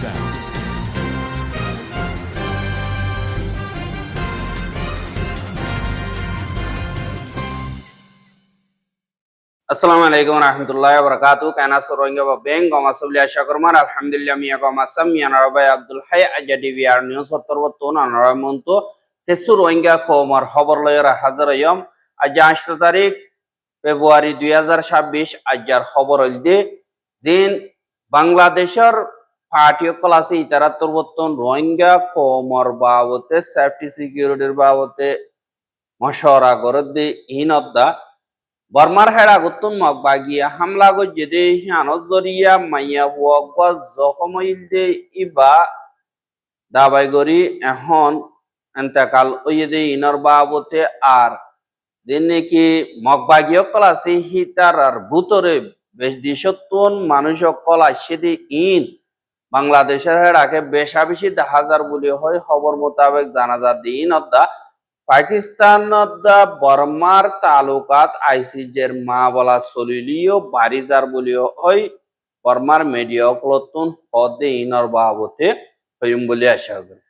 sound. আসসালামু আলাইকুম রহমতুল্লাহ বরকাতু কানাস রোহিঙ্গা বা বেং গমা সবলি আশা আলহামদুলিল্লাহ মিয়া গমা সাম মিয়া নরবাই আব্দুল হাই আজা ডিভি আর নিউজ সত্তর বত্তন আনরাই মন্তু তেসু রোহিঙ্গা কোমর খবর লয়ের হাজার ইয়ম আজ আষ্ট তারিখ ফেব্রুয়ারি দুই হাজার ছাব্বিশ আজার খবর হইলদে জিন বাংলাদেশের পার্টি কলাসে, ইতারাত্তর বত্তন রোহিঙ্গা, কোমর বাবতে সেফটি সিকিউরিটির বাবতে, মশওয়ারা করে দে ইনদ্দা বর্মার হেড়া গুতুন মগ বাগিয়া, হামলা গো যেদে হিয়ানো জরিয়া, মাইয়া জখমইল দে ইবা, দাবাই গরি, এখন এন্তেকাল ওইদে ইনর বাবতে, আর যে নাকি মগ বাগিয় কলাসি, হিতার আর ভূতরে বেশ দিশত্তন মানুষ কলা সেদি ইন বাংলাদেশের হেড়াকে বেশা বেশি হাজার বলি হয় খবর মোতাবেক জানাজা দিন অদ্দা পাকিস্তানত বর্মার তালুকাত আইসিজের মা বলা চলিলিও বারিজার বলিও ওই বর্মার মেডিয়া ক্লতুন হদে ইনর বাবতে হইম বলি আশা করি।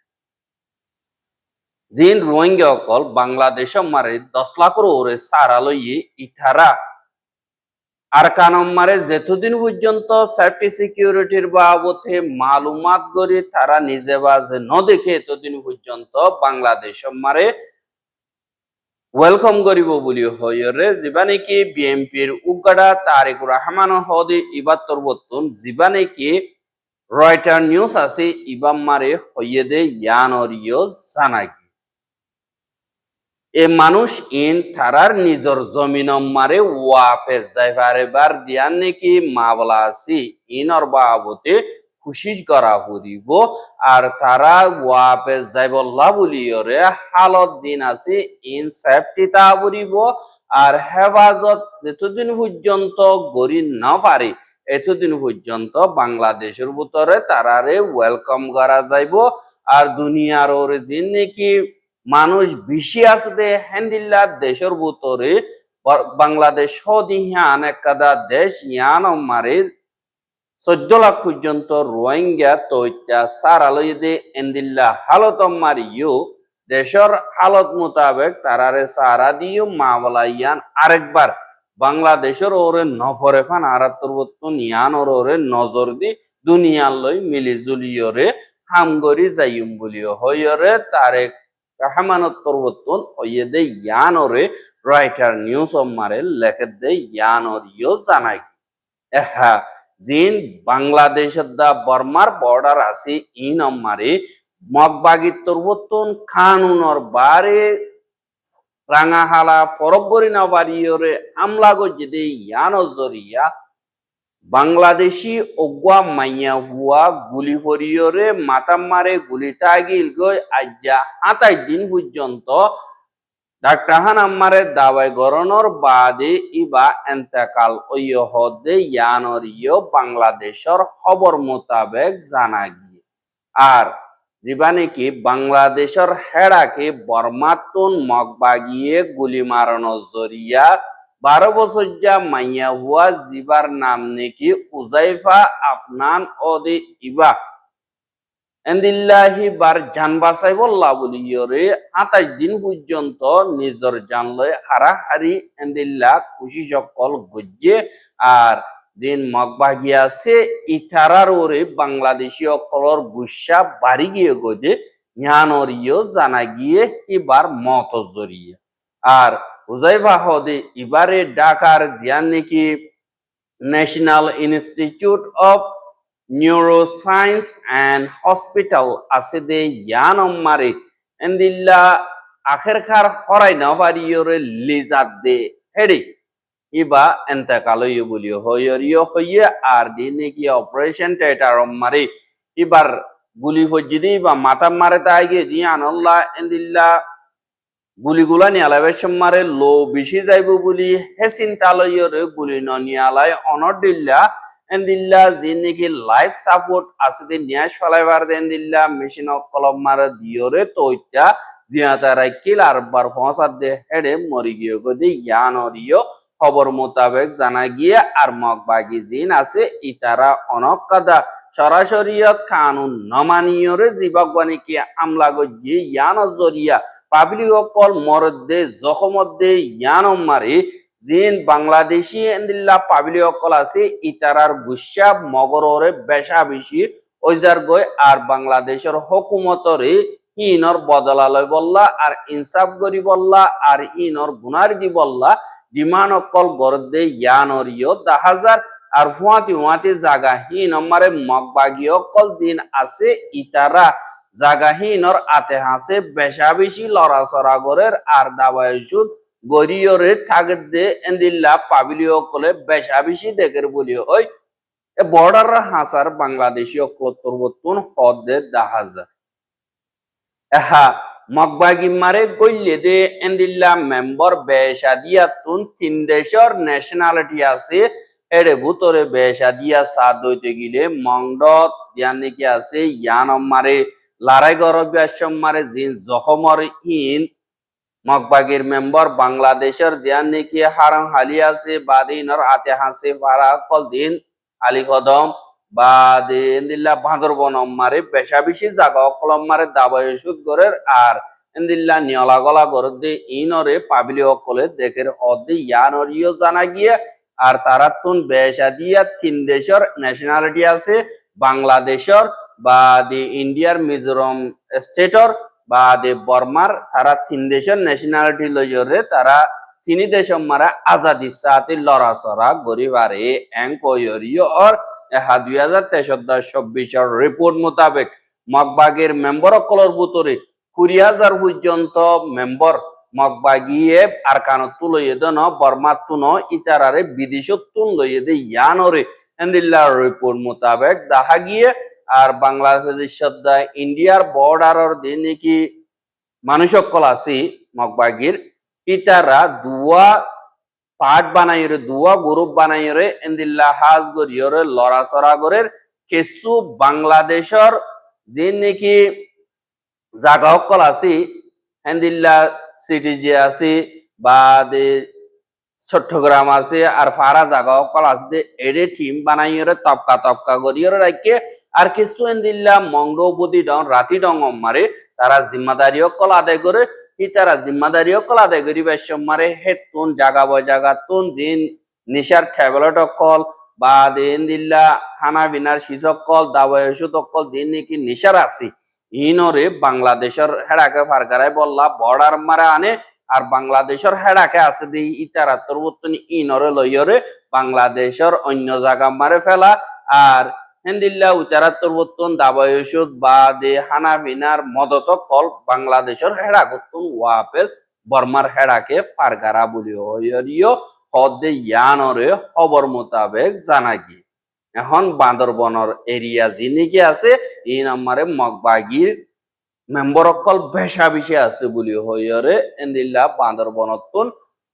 জিন রোহিঙ্গা অকল বাংলাদেশ মারে দশ লাখর ওরে সারা লইয়ে ইথারা আর কানম মারে যেতদিন পর্যন্ত সেফটি সিকিউরিটির বাবতে মালুমাত করি, তারা নিজে বাজে ন দেখে এতদিন পর্যন্ত বাংলাদেশ মারে। ওয়েলকাম করিব বুলি হইরে যিবা নেকি বিএমপির উগাডা তারেক রহমান হদে ইবাত্তর বর্তন যিবা নেকি রয়টার নিউজ আছে, ইবাম মারে হইয়ে দে ইয়ানরিও জানাগি এ মানুষ ইন থারার নিজর জমিন মারে ওয়াপে যাইবারে বার দিয়ান নেকি মাবলা আছি ইনর বাবতে খুশিস করা ফুরিব আর তারা ওয়াপে যাইবল্লা বলিয়রে হালত দিন আছে ইন সেফটি তা ফুরিব আর হেফাজত যেতদিন পর্যন্ত গড়ি না পারে, এতদিন পর্যন্ত বাংলাদেশের ভিতরে তারারে ওয়েলকাম করা যাইব, আর দুনিয়ার ওরে যে নাকি মানুষ বেশি আছে দে হ্যান্ডিল্লা দেশের ভিতরে বাংলাদেশ সদিহান একাদা দেশ ইয়ান মারে চোদ্দ লাখ পর্যন্ত রোহিঙ্গা তৈত্যা সার আলোদে এন্দিল্লা হালত মারিও দেশের হালত মোতাবেক তারারে সারা দিও মাওলা ইয়ান আরেকবার। বাংলাদেশের ওরে নফরে ফান আরাত্তর বত্তন ইয়ান ওর ওরে নজর দি দুনিয়ার লই মিলি জুলিয়রে হামগরি যাইম বলিও হইরে তারেক রহমানত্তর বত্তন হইয়ে দে ইয়ান ওরে রাইটার নিউজ মারে লেখে দে ইয়ান ওরিও জানাই। হ্যাঁ জিন বাংলাদেশের দা বর্মার বর্ডার আছে ই নম্বরে মগবাগির তরবতন খানুনর বারে রাঙাহালা জরিয়া। বাংলাদেশি অগুয়া মাইয়া হুয়া গুলি ফরিয়রে মাতাম মারে গুলি তাগিল গই আজ্জা হাতাই দিন পর্যন্ত দাওয়াই গরণর বাদে ইবা এন্তেকাল বাংলাদেশের খবর মোতাবেক জানা গিয়ে। আর জীবানে কি বাংলাদেশের হেড়াকে বর্মাতুন মগবাগিয়ে গুলি মারানো জরিয়া বারো বছর যা মাইয়া হুয়া জিবার নাম নাকি উজাইফা, আফনান ওদে ইবা। এন্দিল্লাহি বার জান বাসাই বল্লা দিন পর্যন্ত নিজর জান লয় এন্দিল্লা খুশি সকল গজ্জে, আর দিন মগবাগি আছে, ইথারার ওরে বাংলাদেশি অকলর গুসা বাড়ি গিয়ে গদে ইহানর ইয় জানা গিয়ে এবার মত জড়িয়ে। আর হুজাইফা হদে এবারে ঢাকার জিয়ান নাকি national institute of neuroscience and hospital আছে দে ইয়ান মারে এন্দিল্লা আখের খার হরাই না পারিয়রে লিজার দে হেডি ইবা এন্তেকাল ইয়ে বলিও হইয়রিও হইয়ে আর দিনে কি অপারেশন টেটার মারে এবার গুলি ফজ্জি বা মাথা মারে তাই গিয়ে দি আনল্লা এন্দিল্লা গুলিগুলা নিয়ালাবে মারে লো বেশি যাইব বলি হে চিন্তা লইয়রে গুলি নিয়ালাই অনর দিল্লা। এন্দিল্লা যে নাকি লাইফ সাপোর্ট আছে দে নিয়াস ফলাইবার দেন দিল্লা। মেশিন কলম মারে দিয়রে তৈত্যা। জিয়া তারা কিল আর বার ফসাদ দে হেডে মরি গিয়ে গদি ইয়ান অরিয় খবর মোতাবেক জানা গিয়ে আর মগবাগি জিন আছে ইতারা অনকাদা সরাসরিয়ত কানুন নমানিয়রে জীবকবাণী কি আমলা গজ্জি ইয়ান জরিয়া। পাবলিক অকল মরদে জখমদ্দে, ইয়ান মারি। জিন বাংলাদেশি এন্দিল্লা পাবলিক অকল আছে ইতারার গুসা মগররে বেশা বেশি ওইজার গই আর বাংলাদেশের হকুমতরে ইনর বদলালয় বললা, আর ইনসাফ করি বললা, আর ইনর গুনার দি বললা, ডিমান অকল গরদে ইয়ানরিও দাহাজার, আর হুয়াতি হুয়াতি জাগাহীন আমারে মগবাগি অকল জিন আছে ইতারা। জাগাহীনর আতে হাসে বেশা বেশি লড়াচড়া গরের, আর দাবায়সুদ গরিয়রে থাগত দে এন্দিল্লা পাবিলি অকলে বেশা বেশি দেখের বলি ওই বর্ডার হাসার বাংলাদেশি অকল তরবতুন হদ দাহাজার এহা মগবাগি মারে গইলে দে এন্দিল্লা মেম্বার বেশা দিয়া তুন তিন দেশর ন্যাশনালিটি আছে। এড়ে ভুতরে বেশা দিয়া সাদ দইতে গিলে মংডত দিয়ান নাকি আছে ইয়ান মারে লারাই গরব মারে জিন জখমর ইন। মগবাগির মেম্বার বাংলাদেশের জিয়ান নাকি হারাং হালি আছে, বাদিনর আতে হাসে ফারা কল দিন আলী কদম। বা এন্দিল্লা বাঁদরবন মারে গরের আর। নিয়লা গলা দেখের জানা আর তারা তুন তিন দেশের ন্যাশনালিটি আছে, বাংলাদেশের বা দি ইন্ডিয়ার মিজোরাম স্টেটর বা দে বর্মার, তারা তিন দেশের ন্যাশনালিটি লইরে তারা তিনি দেশম মারা আজাদি সাথে লড়াচড়া গরিবারে এঙ্কয়রিও আর এহা দুই হাজার তেসর চব্বিশের রিপোর্ট মোতাবেক মগবাগের মেম্বার অকলর বুতরে কুড়ি হাজার পর্যন্ত মেম্বার মগবাগিয়ে আর কানো তুলইয়ে দেন বর্মা তুন ইতারারে বিদেশত তুন লইয়ে দে ইয়ানরে এন্দিল্লা রিপোর্ট মোতাবেক দেখা গিয়ে আর বাংলাদেশের সদ্যা ইন্ডিয়ার বর্ডারর দিন নাকি মানুষ অকল আছে মগবাগির ইতারা দুয়া, পাট বানাইরে দুয়া গ্রুপ বানাইরে এন্দিল্লা হাজ গরিয়রে, লড়াচড়া গরের কিছু বাংলাদেশর যে নাকি জাগা অকল আছে, এন্দিল্লা সিটি যে আছে বা দে চট্টগ্রাম আছে আর ফারা জাগা অকল আছে এডে টিম বানাইরে তপকা তপকা গরিয়রে রাখে আর কিছু এন্দিল্লা মংডবদি ডং, রাতি ডং মারে তারা জিম্মাদারি অকল আদায় করে ই তারা জিম্মাদারি অকল আদায় করি মারে হে তুন জাগা বয় জাগা, তুন জিন নিশার ট্যাবলেট অকল বা দিন দিল্লা হানা বিনার শিশকল দাবায় ওষুধ অকল দিন নাকি নিশার আছে ইনরে বাংলাদেশের হেডাকে ফারকারায় বললা, বর্ডার মারে আনে, আর বাংলাদেশের হেডাকে আছে দি ইতারা তরবতনি ইনরে লইয়রে, বাংলাদেশের অন্য জায়গা মারে ফেলা, আর হেন্দিল্লা উচারা তরবতন দাবায় ওষুধ বা দে হানা মদত কল বাংলাদেশের হেডা করতুন ওয়াপেল বর্মার হেডাকে ফারকারা বলি হদে ইয়ানরে খবর মোতাবেক জানা গি এখন বান্দরবনের এরিয়া যিনিকে আছে, এই নাম্বারে মগবাগির মেম্বর অকল বেশা বেশি আছে বলি হইয়রে এন্দিল্লা বান্দরবনতুন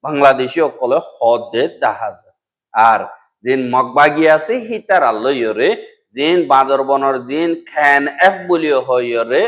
বাংলাদেশি অকলে হদে দেখা যায় আর যিন মগবাগি আছে হিতার আল্লয়রে জিন বান্দরবনের জিন খ্যান এফ বলি হইয়রে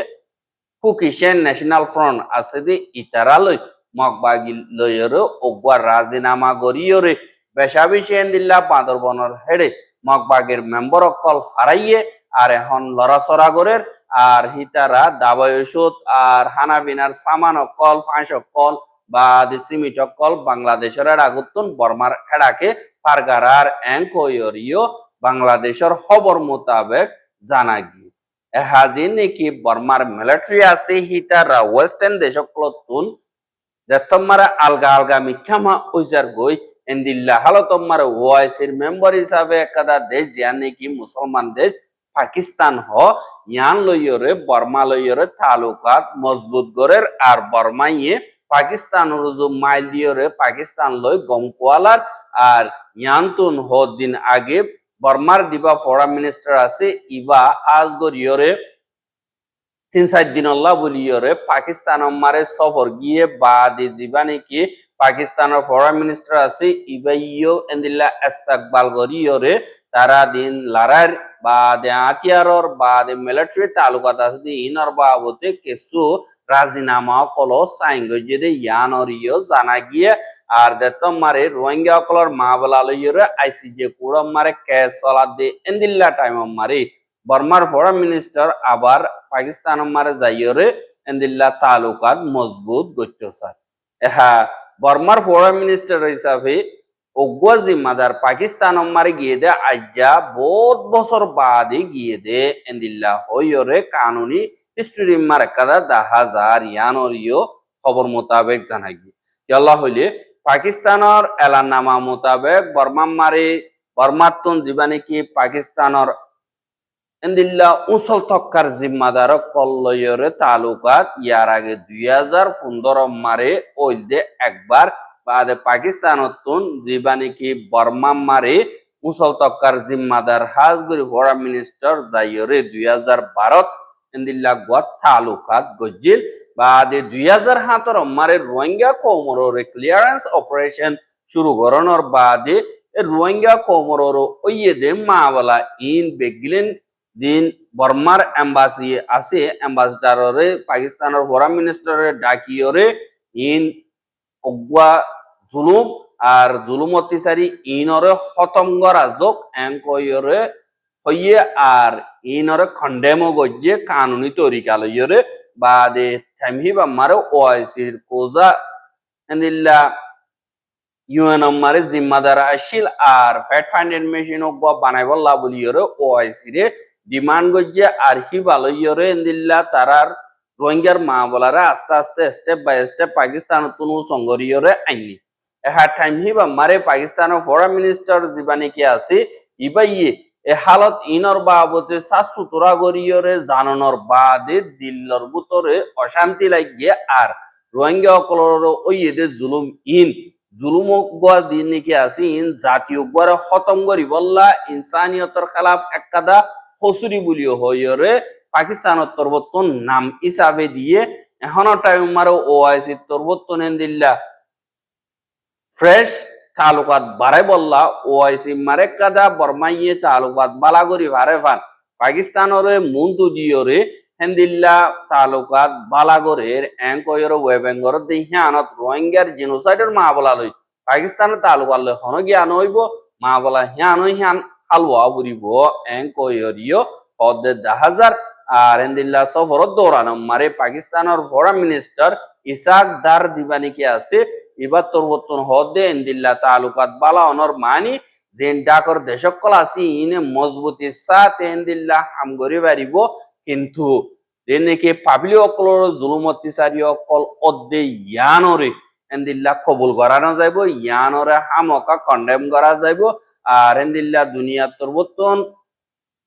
কুকিশেন ন্যাশনাল ফ্রন্ট আছে যে ইতারালয় মগবাগি লয়রে ওগবার রাজিনামা গরিয়রে বেশা বেশি এন্দিল্লা বান্দরবনের হেডে মগবাগের মেম্বর অকল ফারাইয়ে আর এখন লড়াচড়া গরের আর হিতারা দাবাই ওষুধ আর হানাবিনার সামান অকল ফাঁস অকল বা সিমিট অকল বাংলাদেশের আগুতন বর্মার হেডাকে পারগারার এঙ্কয়রিও বাংলাদেশের খবর মোতাবেক জানা গিয়ে, এহাজি নাকি বর্মার মিলিটারি আছে হিতারা ওয়েস্টার্ন দেশকলতুন দেতমারা আলগা আলগা মিখ্যামা উজার গই, এন্দিল্লা হালতমার ওয়াইসির মেম্বার হিসাবে একদা দেশ জিয়ান নাকি মুসলমান দেশ, পাকিস্তান হ, ইয়ান লইয়রে, বর্মা লইয়রে তালুকাত মজবুত গরের আর বর্মাইয়ে পাকিস্তান রুজু মাইল দিয়রে পাকিস্তান লই গম কোয়ালার আর ইয়ান্তুন হ দিন আগে বর্মার দিবা ফরেন মিনিস্টার আছে, ইবা আজ গরিয়রে তিন চার দিন আল্লাহ বলিয়রে পাকিস্তান মারে সফর গিয়ে দি জিবা নাকি পাকিস্তানের ফরেন মিনিস্টার আছে ইবাইও এন্দিল্লা ইস্তাকবাল গরিয়রে তারা দিন লারার বাদে বাদে মিলিটারি তালুকাত আছে দি ইনর বাবতে কিছু রাজিনামা কলো সাইন গজে দে ইয়ানর ইয় জানা গিয়ে আর দেতম মারে রোহিঙ্গা কলর মা বলা লইরে আইসিজে কুড়ম মারে কেস চলা দে এন্দিল্লা টাইম মারে। বর্মার ফরেন মিনিস্টার আবার পাকিস্তান মারে যাইরে এন্দিল্লা তালুকাত মজবুত গত্য স্যার হ্যাঁ বর্মার ফরেন মিনিস্টার হিসাবে দে দে দা ইয়ানরিও খবর মোতাবেক জানা গিয়ে। ইয়াল্লা হইলে পাকিস্তানের এলানামা মোতাবেক জীবানে কি এন্দিল্লা উসল তক্কার জিম্মাদার কল্লয়রে তালুকাত, ইয়ার আগে দুই হাজার পনেরো মারে ওইলদে একবার বাদে পাকিস্তানতুন জীবানে কি বর্মা মারে মুসল তক্কার জিম্মাদার হাজগুরি ফরেন মিনিস্টার যাইয়রে দুই হাজার বারত এন্দিল্লা গুয়া তালুকাত গজ্জিল। বাদে দুই হাজার হাতর মারে রোহিঙ্গা কৌমররে ক্লিয়ারেন্স অপারেশন শুরু করানোর বাদে রোহিঙ্গা কৌমরর ওইয়ে দে মাওয়ালা ইন বেগলিন দিন বর্মার এম্বাসি আছে, এম্বাসিডাররে পাকিস্তানের ফরেন মিনিস্টারে ডাকিয়রে ইন অগুয়া জুলুম আর জুলুম অত্যাচারী ইনরে হতঙ্গরা যোগ এঙ্কয়রে হইয়ে আর ইনরে খন্ডেম গজ্জে কানুনি তরিকা লইয়রে বাদে থেমহি বা মারে ওআইসির কোজা এন্দিল্লা ইউএন মারে জিম্মাদার আসিল আর ফ্যাট ফাইন্ডেন মেশিন অগুয়া বানাইবল্লা বলিয়রে ওআইসি রে ডিমান্ড গজ্জে আর হি বালইয়রে এন্দিল্লা তারার রোহিঙ্গার মা বলারা আস্তে আস্তে স্টেপ বাই স্টেপ পাকিস্তান তুনু সংগরিয়রে আইনি। এহা টাইম হিবা মারে পাকিস্তানের ফরেন মিনিস্টার জীবানি কি আছে ইবাইয়ে এ হালত ইনর বাবতে সাসু তোরা গরিয়রে জানানোর বাদে দিল্লর বুতরে অশান্তি লাগিয়ে আর রোহিঙ্গা অকলর ওইয়েদে জুলুম ইন। জুলুম গা দিন কি আছে, ইন জাতীয় গড়ে খতম করি বললা ইনসানিয়তর খেলাফ একাদা হসুরি বুলিও হইরে পাকিস্তানের তরবর্তন নাম হিসাবে দিয়ে এখনও টাইম মারো ওআইসি তরবর্তন দিল্লা। ফ্রেশ তালুকাত বারে বললা ওআইসি মারে কাদা বর্মাইয়ে তালুকাত বালাগরি ভারে ফান পাকিস্তানরে মুন্তু দিয়রে হেন্দিল্লা তালুকাত বালাগরের এঙ্কয়ের ওয়েবেঙ্গর দেহিয়ানত রোহিঙ্গার জিনোসাইডের মা বলা লই। পাকিস্তানের তালুকাত লই হন জ্ঞান হইব, মা বলা হিয়ান হিয়ান হালুয়া বুড়িব এঙ্কয়েরিও পদে দাহাজার। আর হেন্দিল্লা সফরত দৌড়ানো মারে পাকিস্তানের ফরেন মিনিস্টার ইসাক দার দিবানি কি আছে এবার তোরবর্তন হদে এন্দিল্লা তালুকাত বালা অনর মানি। যেন ডাকর দেশকল আছি, ইনে মজবুতি সাথে এন্দিল্লা হামগরি বাড়িব। কিন্তু এনেকে পাবলি অকলর জুলুম অত্যাচারী অকল অদ্দে ইয়ানরে এন্দিল্লা কবুল করানো যাইব, ইয়ানরে হামকা কন্ডেম করা যাইব। আর এন্দিল্লা দুনিয়া স্যাংশন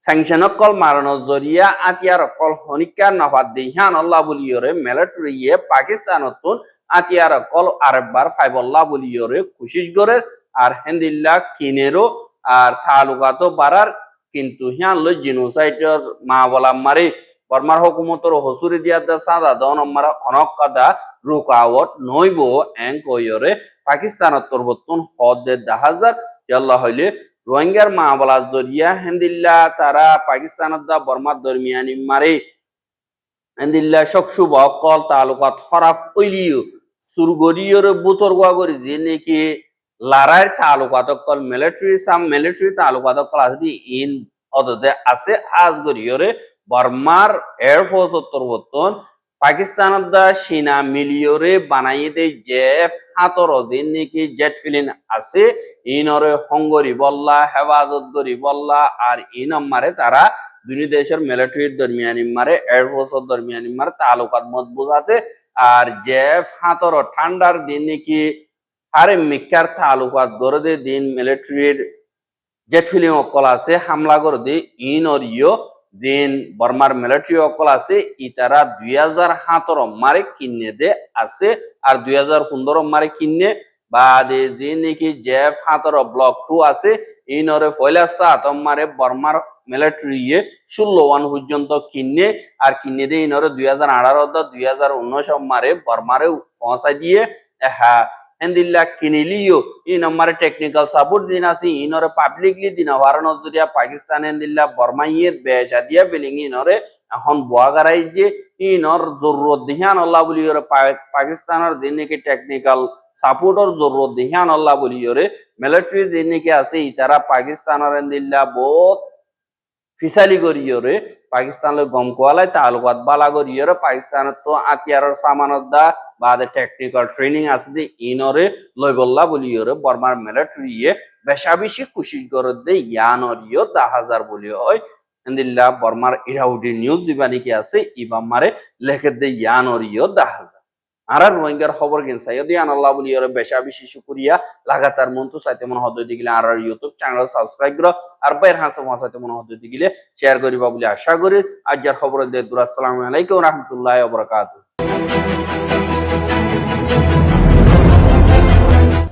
অকল মারানোর জরিয়া আতিয়ার অকল হনিকা নফাত দিহান আল্লাহ বলিয়রে মিলিটারিয়ে পাকিস্তানতুন আতিয়ার অকল আরেকবার ফাইবল্লাহ বলিয়রে খুশিস করে আর হেন্দিল্লা কিনেরও আর তালুকাতো বাড়ার কিন্তু হিয়ান লই জিনোসাইটর মা বলা মারে বর্মার হুকুমতর হসুরি দিয়া দা সাদা দন মারা অনক কাদা রুকাওয়াট নইব এং কইরে পাকিস্তানত তরবতুন হদ দাহাজার ইয়াল্লাহ হইলে রোহিঙ্গার মা বলা জরিয়া। হেন্দিল্লা, তারা পাকিস্তানত দা বর্মার দরমিয়ানি মারে হেন্দিল্লা সকসু বকল তালুকাত হরাফ ওইলিও সুরগরিয়র বুতর গরি যে নাকি লারার তালুকাত কল মিলিটারি সাম মিলিটারি তালুকাত কল আছে ইন অদতে আছে। আজ গরিয়রে বর্মার এয়ারফোর্স উত্তরবর্তন পাকিস্তানত দা সিনা মিলিয়রে বানাই দে জেফ হাতর যে নাকি জেট ফিলিন আছে, ইনরে হঙ্গরি বল্লা, হেফাজত গরি বল্লা, আর ইন মারে তারা দুই দেশের মিলিটারির দরমিয়ানি মারে এয়ারফোর্সের দরমিয়ানি মারে, তালুকাত মজবুত আছে, আর জেফ হাতর ঠান্ডার দিন নাকি আরে মিকার তালুকাত গড়ে দে দিন মিলিটারির জেট ফিলিং অকল আছে, হামলা করে দে ইনর ইয় দিন বর্মার মিলিটারি অকল আছে, ইতারা দুই হাজার হাতর মারে কিনে দে আছে, আর দুই হাজার পনেরো মারে কিনে, বাদে যে নাকি জেফ হাতর ব্লক টু আছে ইনরে ফয়লা সাত মারে বর্মার মিলিটারি ইয়ে ষোলো ওয়ান পর্যন্ত কিনে, আর কিনে দিয়ে ইনরে দুই হাজার আঠারো দুই হাজার উনিশ মারে বর্মারে পৌঁছাই দিয়ে হ্যাঁ হেন্দিল্লা কিনিলিও ই নম্বরে টেকনিক্যাল সাপোর্ট দিন আসি ইনরে পাবলিকলি দিন হওয়ার নজরিয়া পাকিস্তান হেন্দিল্লা বর্মাইয়ে বেশা দিয়া ফিলিং ইনরে এখন বোয়াগারাই যে ইনর জরুরত দিহান আল্লাহ বলি ওরে পাকিস্তানের যে নাকি টেকনিক্যাল সাপোর্টর জরুরত দিহান আল্লাহ বলি ওরে মিলিটারি যে নাকি আছে ইতারা পাকিস্তানের হেন্দিল্লা বহুত ফিসালি করিয়রে পাকিস্তান গম কোয়ালাই তালুকাত বালা করিয়রে পাকিস্তানত তো আতিয়ারর সামানত দা বাদে টেকনিক্যাল ট্রেনিং আছে দে ইনরে লই বল্লা বলিয়রে বর্মার মিলিটারি ইয়ে বেশা বেশি খুশি করে দে ইয়ানরিও দা হাজার বলি হয়। এন্দিল্লা বর্মার ইরাউডি নিউজ জিবানি কি আছে ইবাম মারে লেখে দে ইয়ানরিও দা হাজার আর আর রোহিঙ্গার খবর কিন সাইয়দি আনাল্লাহ বলি ওরে বেশা বেশি শুকুরিয়া লাগাতার মন্তু সাইতে মন হদ দিগিলে, আর আর ইউটিউব চ্যানেল সাবস্ক্রাইব করো, আর বাইর হাসে মহাসাইতে মনে হদ দিগিলে শেয়ার করিবা বলে আশা করি। আজ যার খবর দিয়ে দুর আসসালামু আলাইকুম রহমতুল্লাহ বরকাতুহ।